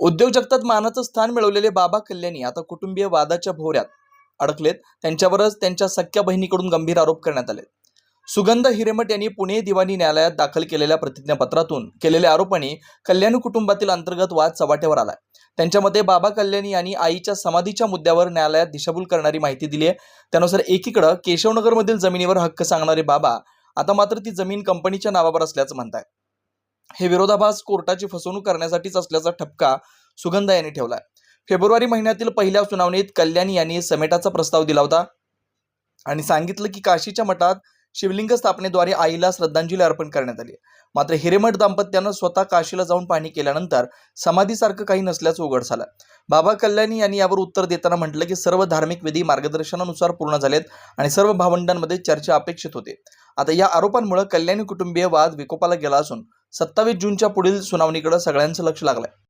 उद्योजकतात मानाचं स्थान मिळवलेले बाबा कल्याणी आता कुटुंबीय वादाच्या भोवऱ्यात अडकलेत. त्यांच्यावरच त्यांच्या सख्या बहिणीकडून गंभीर आरोप करण्यात आले सुगंध हिरेमठ यांनी पुणे दिवाणी न्यायालयात दाखल केलेल्या प्रतिज्ञापत्रातून केलेल्या आरोपांनी कल्याणी कुटुंबातील अंतर्गत वाद चव्हाट्यावर आलाय. त्यांच्यामध्ये बाबा कल्याणी यांनी आईच्या समाधीच्या मुद्द्यावर न्यायालयात दिशाभूल करणारी माहिती दिली आहे. त्यानुसार एकीकडं केशवनगरमधील जमिनीवर हक्क सांगणारे बाबा आता मात्र ती जमीन कंपनीच्या नावावर असल्याचं म्हणताय हे विरोधाभास कोर्टाची फसवणूक करण्यासाठीच असल्याचा ठपका सुगंधा यांनी ठेवलाय. फेब्रुवारी महिन्यातील पहिल्या सुनावणीत कल्याणी यांनी समेटाचा प्रस्ताव दिला होता आणि सांगितलं की काशीच्या मठात शिवलिंग स्थापनेद्वारे आईला श्रद्धांजली अर्पण करण्यात आली. मात्र हिरेमठ दाम्पत्यानं स्वतः काशीला जाऊन पाहणी केल्यानंतर समाधीसारखं काही नसल्याचं उघड झालं. बाबा कल्याणी यांनी यावर उत्तर देताना म्हटलं की सर्व धार्मिक विधी मार्गदर्शनानुसार पूर्ण झालेत आणि सर्व भावंडांमध्ये चर्चा अपेक्षित होते. आता या आरोपांमुळे कल्याणी कुटुंबीय वाद विकोपाला गेला असून सत्तावीस जूनच्या पुढील सुनावणीकडे सगळ्यांचं लक्ष लागलंय.